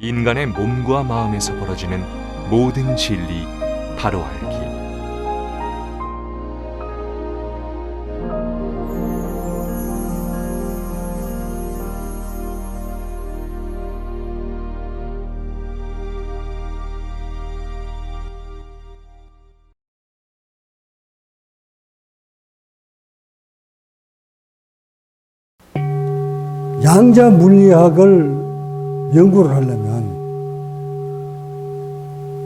인간의 몸과 마음에서 벌어지는 모든 진리 바로 알기. 양자 물리학을 연구를 하려면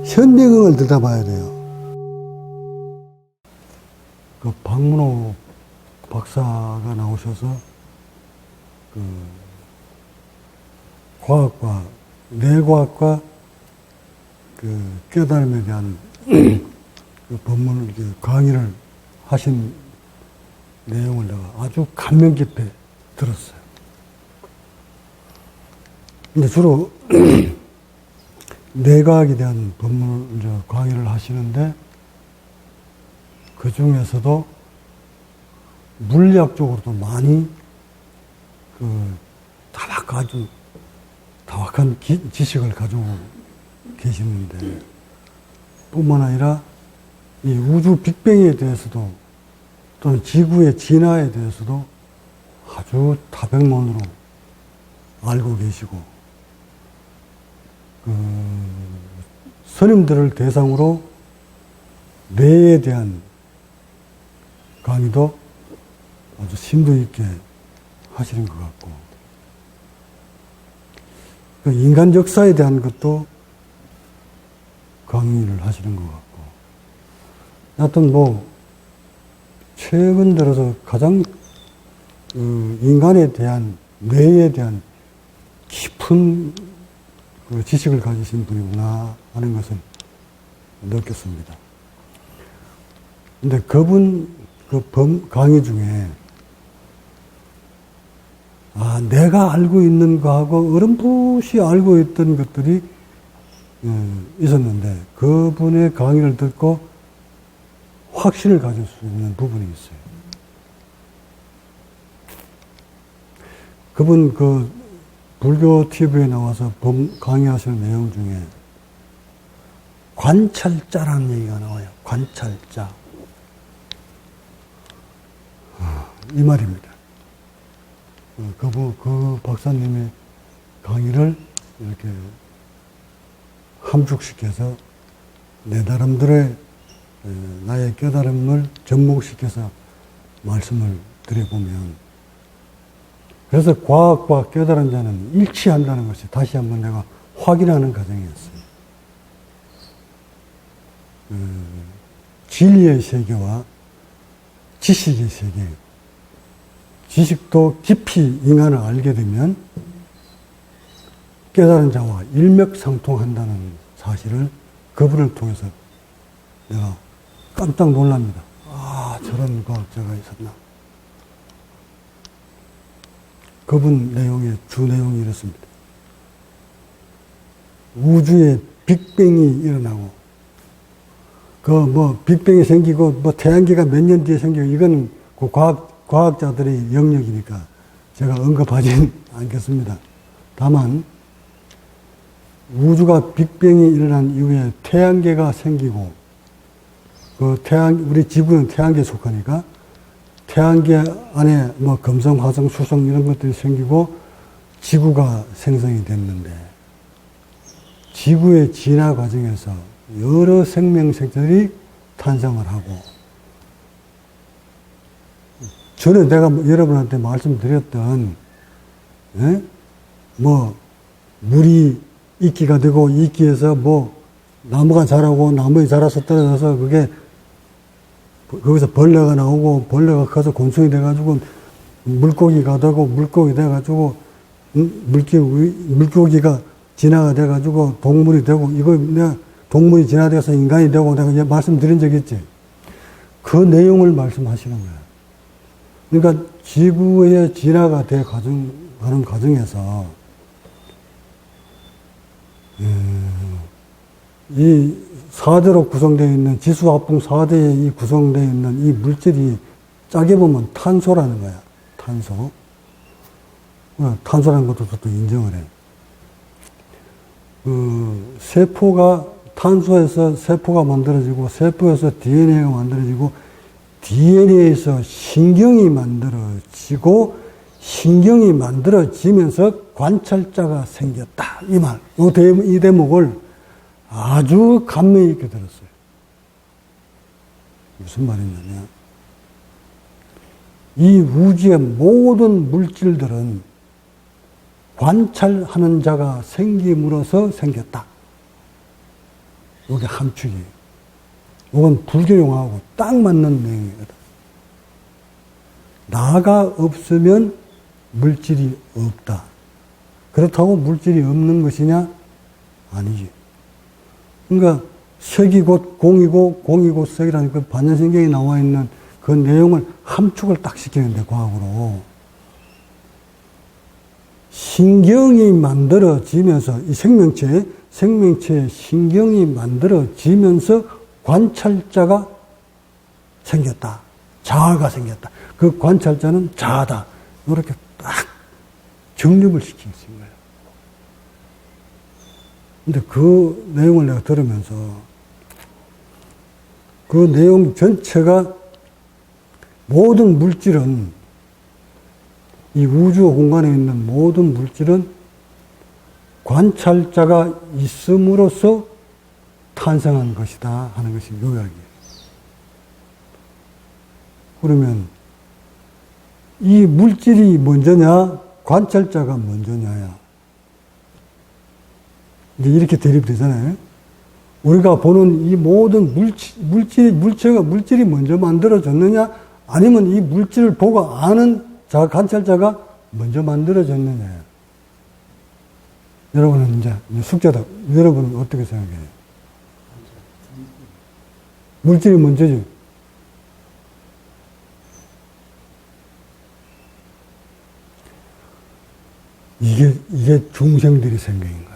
현대경을 들여다봐야 돼요. 그 박문호 박사가 나오셔서 그 과학과 뇌과학과 그 깨달음에 대한 그 법문을 그 강의를 하신 내용을 내가 아주 감명 깊게 들었어요. 근데 주로 뇌과학에 대한 법문을 이제 강의를 하시는데 그 중에서도 물리학 적으로도 많이 그 다박 아주 다박한 기- 지식을 가지고 계시는데 뿐만 아니라 이 우주 빅뱅에 대해서도 또는 지구의 진화에 대해서도 아주 다백론으로 알고 계시고 그 스님들을 대상으로 뇌에 대한 강의도 아주 심도 있게 하시는 것 같고. 그 인간 역사에 대한 것도 강의를 하시는 것 같고. 하여튼 뭐 최근 들어서 가장 그 인간에 대한 뇌에 대한 깊은 그 지식을 가지신 분이구나 하는 것을 느꼈습니다. 근데 그분 그 범, 강의 중에 아, 내가 알고 있는 거하고 어렴풋이 알고 있던 것들이 어, 있었는데 그분의 강의를 듣고 확신을 가질 수 있는 부분이 있어요. 그분 그 불교 TV에 나와서 범 강의하시는 내용 중에 관찰자라는 얘기가 나와요. 관찰자. 아, 이 말입니다. 어, 그분, 그 박사님의 강의를 이렇게 함축시켜서 내 나름대로의 에, 나의 깨달음을 접목시켜서 말씀을 드려보면 그래서 과학과 깨달은 자는 일치한다는 것이 다시 한번 내가 확인하는 과정이었어요. 그 진리의 세계와 지식의 세계, 지식도 깊이 인간을 알게 되면 깨달은 자와 일맥상통한다는 사실을 그분을 통해서 내가 깜짝 놀랍니다. 아, 저런 과학자가 있었나. 그분 내용의 주 내용이 이렇습니다. 우주에 빅뱅이 일어나고, 그 뭐 빅뱅이 생기고, 뭐 태양계가 몇 년 뒤에 생기고, 이건 그 과학, 과학자들의 영역이니까 제가 언급하진 않겠습니다. 다만, 우주가 빅뱅이 일어난 이후에 태양계가 생기고, 그 태양, 우리 지구는 태양계에 속하니까, 태양계 안에 뭐 금성, 화성, 수성 이런 것들이 생기고 지구가 생성이 됐는데 지구의 진화 과정에서 여러 생명체들이 탄생을 하고 전에 내가 여러분한테 말씀드렸던 예? 뭐 물이 이끼가 되고 이끼에서 뭐 나무가 자라고 나무에 자라서 떨어져서 그게 거기서 벌레가 나오고 벌레가 커서 곤충이 돼가지고 물고기가 되고 물고기 돼가지고 음, 물기, 물고기가 진화가 돼가지고 동물이 되고 이거 내가 동물이 진화돼서 인간이 되고 내가 이제 말씀드린 적 있지. 그 내용을 말씀하시는 거야. 그러니까 지구의 진화가 돼 가정, 가는 과정에서 음, 이 4대로 구성되어 있는 지수합풍 4대에 이 구성되어 있는 이 물질이 짜게 보면 탄소라는 거야. 탄소. 어, 탄소라는 것도 또 인정을 해. 그 세포가 탄소에서 세포가 만들어지고 세포에서 DNA가 만들어지고 DNA에서 신경이 만들어지고 신경이 만들어지면서 관찰자가 생겼다. 이 말, 이 대목을 아주 감명 있게 들었어요. 무슨 말이냐면, 이 우주의 모든 물질들은 관찰하는 자가 생김으로써 생겼다. 이게 함축이에요. 이건 불교용하고 딱 맞는 내용이거든. 나가 없으면 물질이 없다. 그렇다고 물질이 없는 것이냐? 아니지. 그러니까 색이 곧 공이고 공이 곧 색이라는 그 반연신경에 나와 있는 그 내용을 함축을 딱 시키는데 과학으로 신경이 만들어지면서 이 생명체 생명체의 신경이 만들어지면서 관찰자가 생겼다. 자아가 생겼다. 그 관찰자는 자아다. 이렇게 딱 정립을 거예요. 근데 그 내용을 내가 들으면서 그 내용 전체가 모든 물질은 이 우주 공간에 있는 모든 물질은 관찰자가 있음으로써 탄생한 것이다 하는 것이 요약이에요. 그러면 이 물질이 먼저냐, 관찰자가 먼저냐야. 이제 이렇게 대립되잖아요. 우리가 보는 이 모든 물질, 물체가, 물질이 먼저 만들어졌느냐, 아니면 이 물질을 보고 아는 자, 관찰자가 먼저 만들어졌느냐. 여러분은 이제 숙제다. 여러분은 어떻게 생각해요? 물질이 먼저죠. 이게, 이게 중생들의 생각인 거야.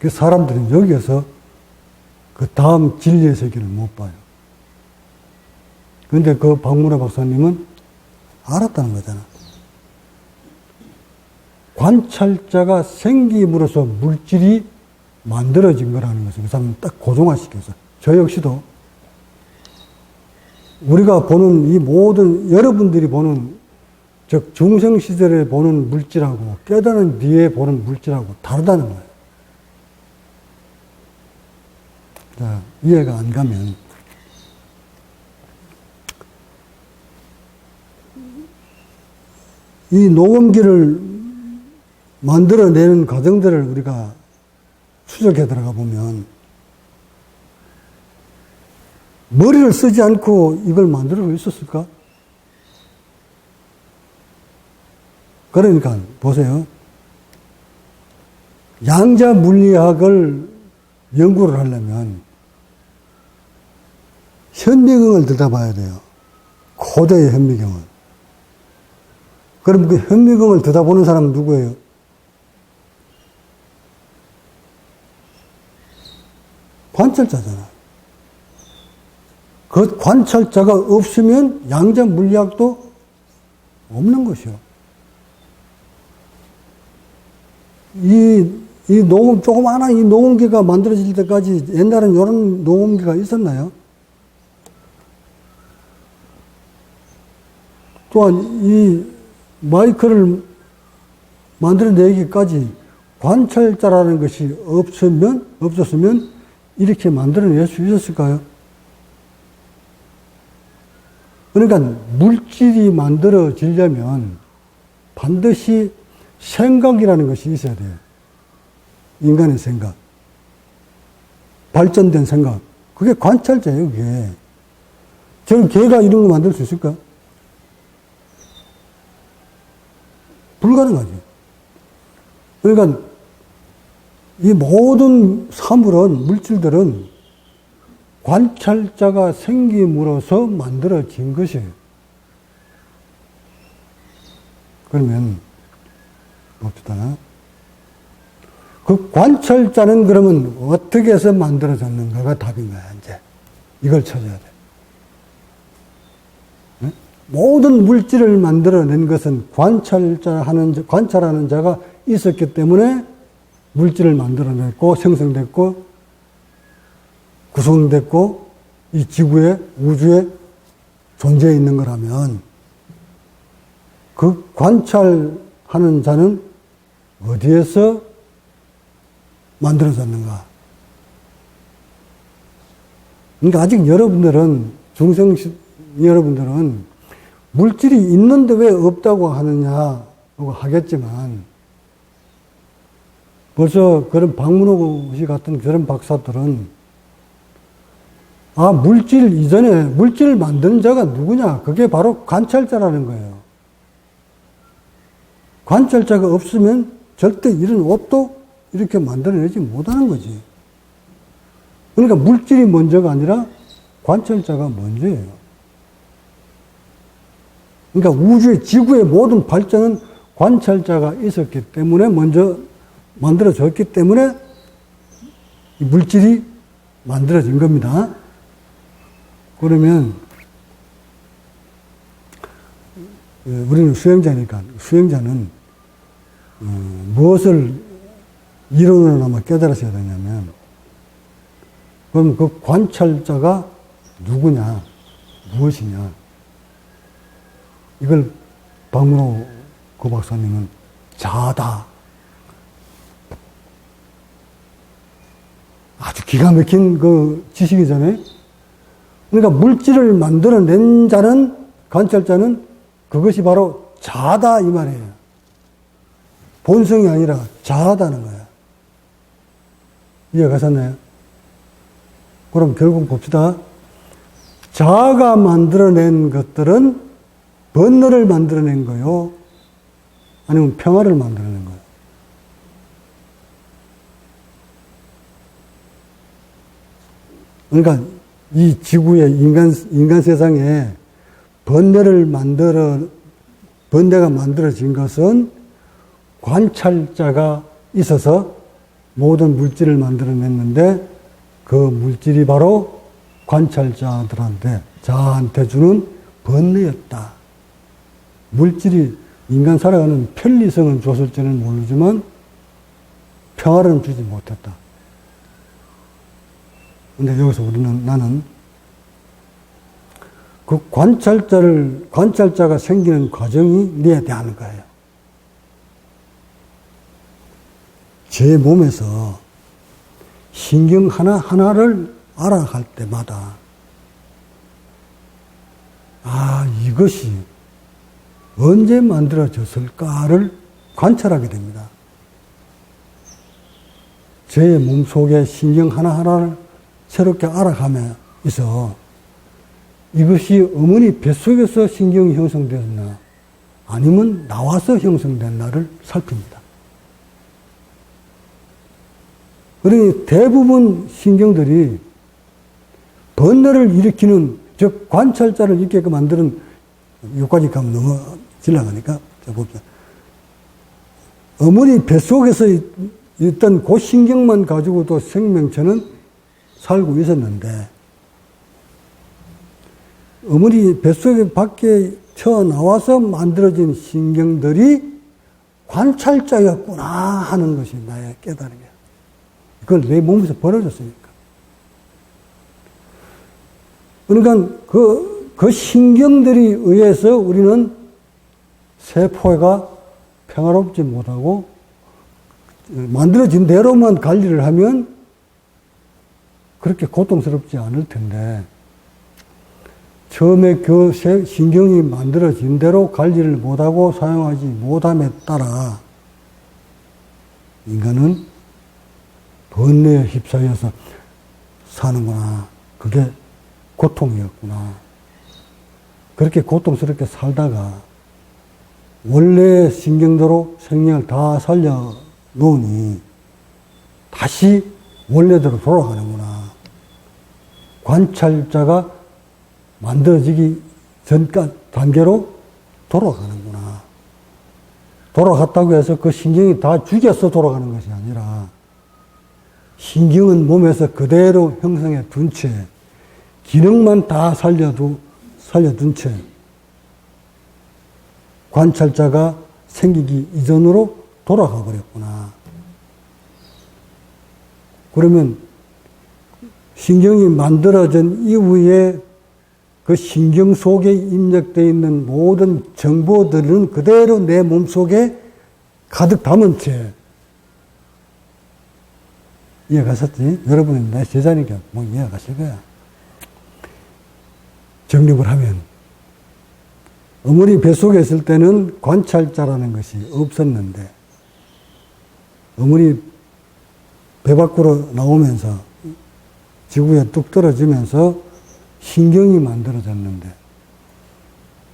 그 사람들은 여기에서 그 다음 진리의 세계를 못 봐요. 근데 그 박문호 박사님은 알았다는 거잖아. 관찰자가 생김으로써 물질이 만들어진 거라는 것을 그 사람은 딱 고정화시켜서 저 역시도 우리가 보는 이 모든 여러분들이 보는 즉 중생 시절에 보는 물질하고 깨달은 뒤에 보는 물질하고 다르다는 거예요. 자, 이해가 안 가면 이 녹음기를 만들어내는 과정들을 우리가 추적해 들어가 보면 머리를 쓰지 않고 이걸 만들 수 있었을까? 그러니까 보세요. 양자 물리학을 연구를 하려면 현미경을 들여다봐야 돼요. 고대의 현미경을. 그럼 그 현미경을 들여다보는 사람은 누구예요? 관찰자잖아. 그 관찰자가 없으면 양자 물리학도 없는 것이요. 이, 이 녹음, 조그마한 이 녹음기가 만들어질 때까지 옛날엔 이런 녹음기가 있었나요? 또한 이 마이크를 만들어내기까지 관찰자라는 것이 없으면, 없었으면 이렇게 만들어낼 수 있었을까요? 그러니까 물질이 만들어지려면 반드시 생각이라는 것이 있어야 돼요. 인간의 생각. 발전된 생각. 그게 관찰자예요, 그게. 저는 개가 이런 거 만들 수 있을까? 불가능하죠. 그러니까 이 모든 사물은, 물질들은 관찰자가 생김으로써 만들어진 것이에요. 그러면, 봅시다. 그 관찰자는 그러면 어떻게 해서 만들어졌는가가 답인 거야, 이제. 이걸 찾아야 돼. 네? 모든 물질을 만들어낸 것은 관찰자 하는, 관찰하는 자가 있었기 때문에 물질을 만들어냈고 생성됐고 구성됐고 이 지구에 우주에 존재해 있는 거라면 그 관찰하는 자는 어디에서 만들어졌는가? 그러니까 아직 여러분들은 중생 시- 여러분들은 물질이 있는데 왜 없다고 하느냐고 하겠지만 벌써 그런 박문호 씨 같은 그런 박사들은 아 물질 이전에 물질을 만드는 자가 누구냐? 그게 바로 관찰자라는 거예요. 관찰자가 없으면 절대 이런 옷도 이렇게 만들어내지 못하는 거지. 그러니까 물질이 먼저가 아니라 관찰자가 먼저예요. 그러니까 우주의 지구의 모든 발전은 관찰자가 있었기 때문에 먼저 만들어졌기 때문에 이 물질이 만들어진 겁니다. 그러면 어, 우리는 수행자니까 수행자는 어, 무엇을 이론으로나마 깨달으셔야 되냐면 그럼 그 관찰자가 누구냐 무엇이냐 이걸 박문호 그 박사님은 자다 아주 기가 막힌 그 지식이잖아요. 그러니까 물질을 만들어낸 자는 관찰자는 그것이 바로 자다 이 말이에요. 본성이 아니라 자하다는 거야. 이해 가셨나요? 그럼 결국 봅시다. 자아가 만들어낸 것들은 번뇌를 만들어낸 거요. 아니면 평화를 만들어낸 거예요. 그러니까 이 지구의 인간, 인간 세상에 번뇌를 만들어, 번뇌가 만들어진 것은 관찰자가 있어서 모든 물질을 만들어냈는데 그 물질이 바로 관찰자들한테, 자한테 주는 번뇌였다. 물질이 인간 살아가는 편리성은 줬을지는 모르지만 평화를 주지 못했다. 근데 여기서 우리는 나는 그 관찰자를, 관찰자가 생기는 과정이 내에 대한 거예요. 제 몸에서 신경 하나 하나를 알아갈 때마다, 아, 이것이 언제 만들어졌을까를 관찰하게 됩니다. 제 몸 속에 신경 하나하나를 새롭게 알아가며 있어 이것이 어머니 뱃속에서 신경이 형성되었나 아니면 나와서 형성됐나를 살핍니다. 그러니 대부분 신경들이 번뇌를 일으키는 즉 관찰자를 있게끔 만드는 여기까지 가면 너무 지나가니까 자 봅시다. 어머니 뱃속에서 있던 그 신경만 가지고도 생명체는 살고 있었는데 어머니 뱃속에 밖에 튀어나와서 만들어진 신경들이 관찰자였구나 하는 것이 나의 깨달음이야. 그걸 내 몸에서 벌어졌으니까. 그러니까 그, 그 신경들이 의해서 우리는 세포가 평화롭지 못하고 만들어진 대로만 관리를 하면 그렇게 고통스럽지 않을 텐데 처음에 그 신경이 만들어진 대로 관리를 못하고 사용하지 못함에 따라 인간은 번뇌에 휩싸여서 사는구나. 그게 고통이었구나. 그렇게 고통스럽게 살다가 원래 신경대로 생명을 다 살려 놓으니 다시 원래대로 돌아가는구나. 관찰자가 만들어지기 전까 단계로 돌아가는구나. 돌아갔다고 해서 그 신경이 다 죽여서 돌아가는 것이 아니라 신경은 몸에서 그대로 형성해 둔 채 기능만 다 살려도 살려둔 채 관찰자가 생기기 이전으로 돌아가 버렸구나. 그러면 신경이 만들어진 이후에 그 신경 속에 입력되어 있는 모든 정보들은 그대로 내 몸 속에 가득 담은 채 이해가셨지? 여러분은 내 제자니까 뭐 이해가실 거야. 정립을 하면 어머니 뱃속에 있을 때는 관찰자라는 것이 없었는데 어머니 배 밖으로 나오면서 지구에 뚝 떨어지면서 신경이 만들어졌는데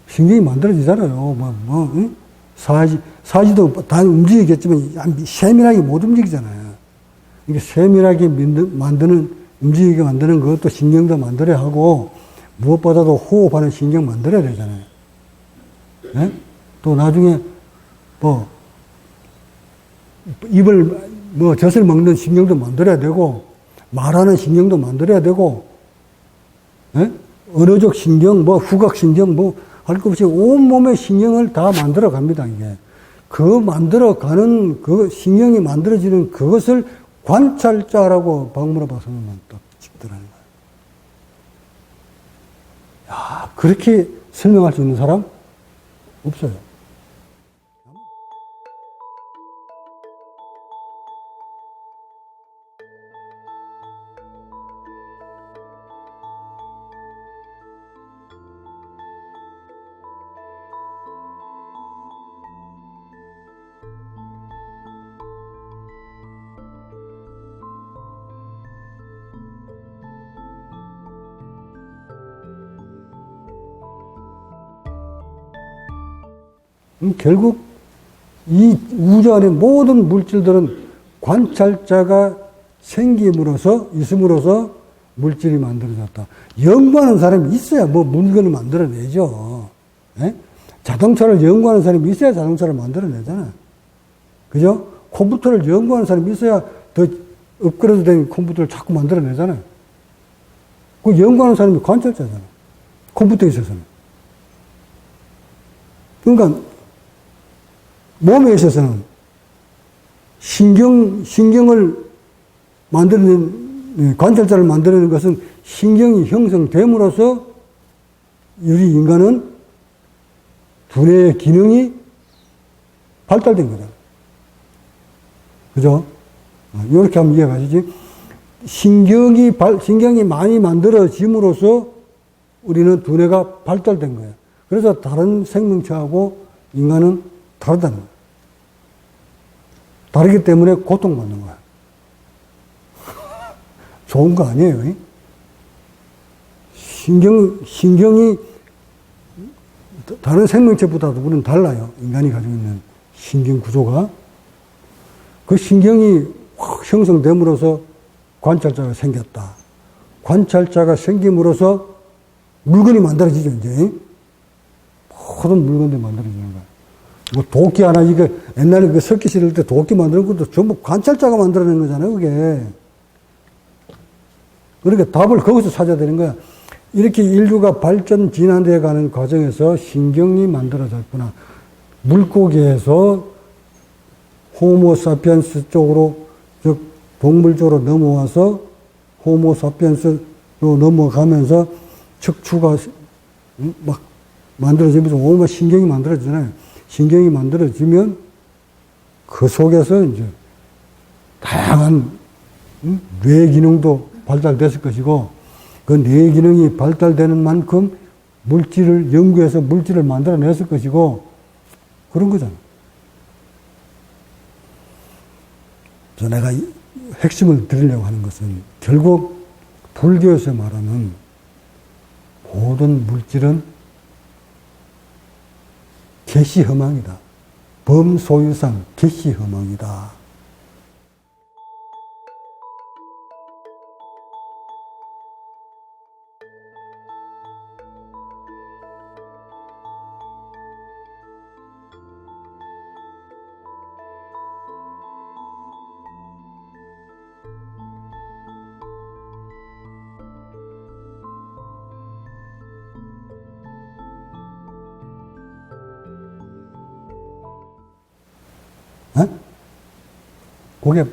신경이 만들어지잖아요. 뭐, 뭐, 응? 사지, 사지도 다 움직이겠지만 세밀하게 못 움직이잖아요. 이게 세밀하게 만드- 만드는, 움직이게 만드는 그것도 신경도 만들어야 하고 무엇보다도 호흡하는 신경 만들어야 되잖아요. 예? 또 나중에 뭐 입을 뭐 젖을 먹는 신경도 만들어야 되고 말하는 신경도 만들어야 되고 예? 언어적 신경 뭐 후각 신경 뭐 할 것 없이 온 몸의 신경을 다 만들어 갑니다 이게 그 만들어 가는 그 신경이 만들어지는 그것을 관찰자라고 박무라 박사님은 또 짓더라는 거예요. 야 그렇게 설명할 수 있는 사람 없어요. 결국 이 우주 안의 모든 물질들은 관찰자가 생김으로써 있음으로써 물질이 만들어졌다. 연구하는 사람이 있어야 뭐 물건을 만들어내죠. 예? 자동차를 연구하는 사람이 있어야 자동차를 만들어내잖아. 그죠? 컴퓨터를 연구하는 사람이 있어야 더 업그레이드 된 컴퓨터를 자꾸 만들어내잖아요. 그 연구하는 사람이 관찰자잖아. 컴퓨터에 있어서는. 그러니까 몸에 있어서는 신경, 신경을 만들어낸, 네, 관찰자를 만들어내는 것은 신경이 형성됨으로써 우리 인간은 두뇌의 기능이 발달된 거다. 그죠? 어, 이렇게 하면 이해가 가시지? 신경이, 발, 신경이 많이 만들어짐으로써 우리는 두뇌가 발달된 거예요. 그래서 다른 생명체하고 인간은 다르다는 거예요. 다르기 때문에 고통받는 거야. 좋은 거 아니에요. 이? 신경, 신경이 다른 생명체보다도 우리는 달라요. 인간이 가지고 있는 신경 구조가. 그 신경이 확 형성됨으로써 관찰자가 생겼다. 관찰자가 생김으로써 물건이 만들어지죠, 이제. 모든 물건들이 만들어지는 거야. 뭐 도끼 하나, 이게 옛날에 그 석기 실을 때 도끼 만드는 것도 전부 관찰자가 만들어낸 거잖아요, 그게. 그러니까 답을 거기서 찾아야 되는 거야. 이렇게 인류가 발전, 진화되어 가는 과정에서 신경이 만들어졌구나. 물고기에서 호모사피엔스 쪽으로, 즉, 동물 쪽으로 넘어와서 호모사피엔스로 넘어가면서 척추가 음, 막 만들어지면서 온몸 신경이 만들어지잖아요. 신경이 만들어지면 그 속에서 이제 다양한 음, 뇌 기능도 발달됐을 것이고 그 뇌 기능이 발달되는 만큼 물질을 연구해서 물질을 만들어냈을 것이고 그런 거잖아. 그래서 내가 이 핵심을 드리려고 하는 것은 결국 불교에서 말하는 모든 물질은 개시 허망이다. 범소유상 개시 허망이다. 그게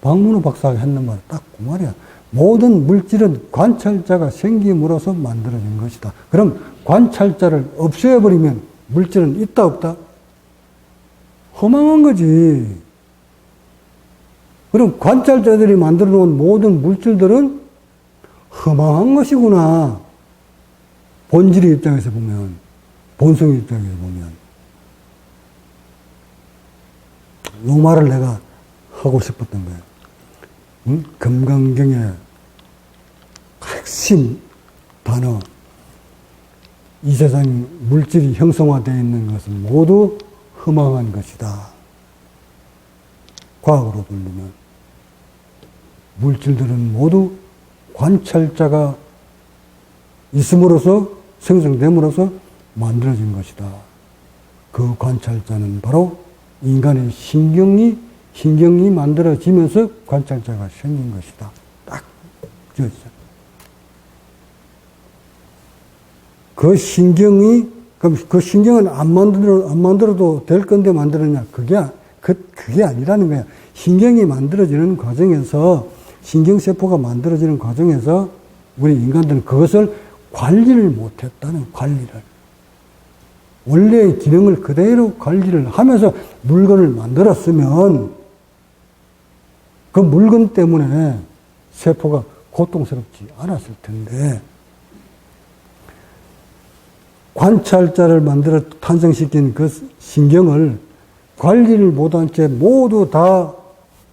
박문호 박사가 했는 말 딱 그 말이야. 모든 물질은 관찰자가 생김으로써 만들어진 것이다. 그럼 관찰자를 없애버리면 물질은 있다 없다? 허망한 거지. 그럼 관찰자들이 만들어 놓은 모든 물질들은 허망한 것이구나. 본질의 입장에서 보면, 본성의 입장에서 보면. 요 말을 내가 하고 싶었던 거예요. 응? 금강경의 핵심 단어. 이 세상 물질이 형성화되어 있는 것은 모두 허망한 것이다. 과학으로 돌리면. 물질들은 모두 관찰자가 있음으로써 생성됨으로써 만들어진 것이다. 그 관찰자는 바로 인간의 신경이 신경이 만들어지면서 관찰자가 생긴 것이다. 딱 저죠. 그 신경이 그럼 그 신경은 안 만들어 안 만들어도 될 건데 만들었냐? 그게 아- 그 그게 아니라는 거야. 신경이 만들어지는 과정에서 신경 세포가 만들어지는 과정에서 우리 인간들은 그것을 관리를 못했다는 관리를 원래의 기능을 그대로 관리를 하면서 물건을 만들었으면 그 물건 때문에 세포가 고통스럽지 않았을 텐데 관찰자를 만들어 탄생시킨 그 신경을 관리를 못한 채 모두 다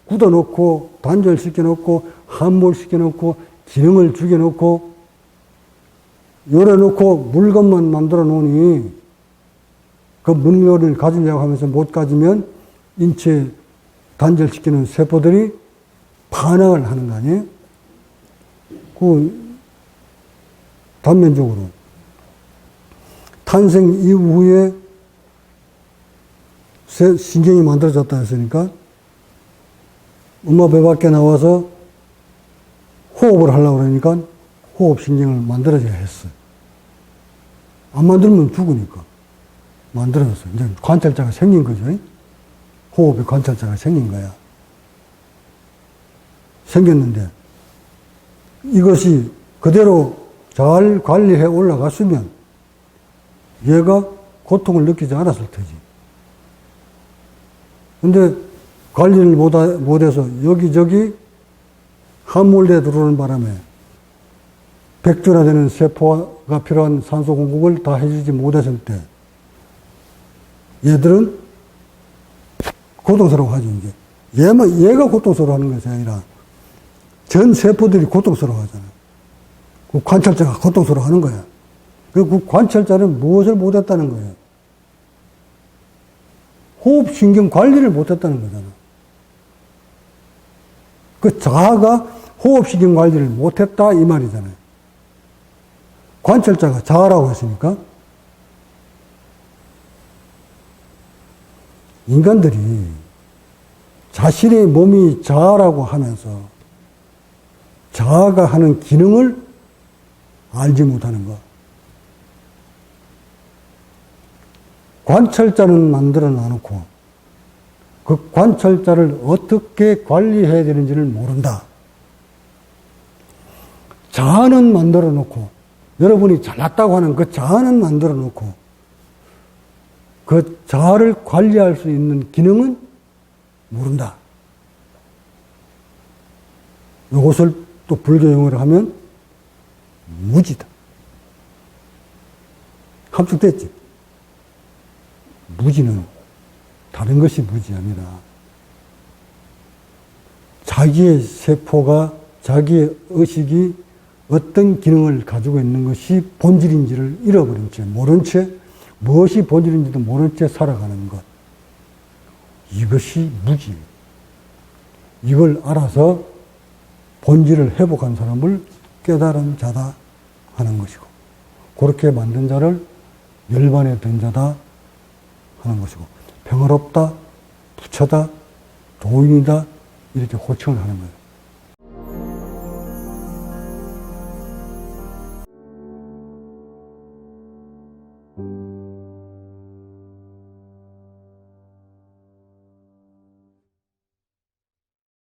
굳어놓고 단절시켜놓고 함몰시켜놓고 기능을 죽여놓고 열어놓고 물건만 만들어 놓으니 그 물건을 가지려고 하면서 못 가지면 인체 단절시키는 세포들이 반응을 하는 거 아니에요? 그 단면적으로 탄생 이후에 새 신경이 만들어졌다 했으니까 엄마 배 밖에 나와서 호흡을 하려고 그러니까 호흡신경을 만들어줘야 했어. 안 만들면 죽으니까. 만들어졌어. 이제 관찰자가 생긴 거죠. 호흡의 관찰자가 생긴 거야. 생겼는데 이것이 그대로 잘 관리해 올라갔으면 얘가 고통을 느끼지 않았을 테지. 근데 관리를 못해서 여기저기 함몰돼 들어오는 바람에 백조라되는 세포가 필요한 산소 공급을 다 해주지 못했을 때 얘들은 고통스러워 하죠, 이제. 얘만, 얘가 고통스러워 하는 것이 아니라 전 세포들이 고통스러워 하잖아. 그 관찰자가 고통스러워 하는 거야. 그리고 그 관찰자는 무엇을 못했다는 거예요? 호흡신경 관리를 못했다는 거잖아. 그 자아가 호흡신경 관리를 못했다 이 말이잖아요. 관찰자가 자아라고 했으니까 인간들이 자신의 몸이 자아라고 하면서 자아가 하는 기능을 알지 못하는 것. 관찰자는 만들어 놔놓고 그 관찰자를 어떻게 관리해야 되는지를 모른다. 자아는 만들어 놓고 여러분이 잘났다고 하는 그 자아는 만들어 놓고 그 자아를 관리할 수 있는 기능은 모른다. 이것을 또 불교 용어로 하면 무지다. 합숙됐지? 무지는 다른 것이 무지 아니라 자기의 세포가 자기의 의식이 어떤 기능을 가지고 있는 것이 본질인지를 잃어버린 채 모른 채 무엇이 본질인지도 모른 채 살아가는 것 이것이 무지 이걸 알아서 본질을 회복한 사람을 깨달은 자다 하는 것이고 그렇게 만든 자를 열반에 든 자다 하는 것이고 평화롭다, 부처다, 도인이다 이렇게 호칭을 하는 거예요.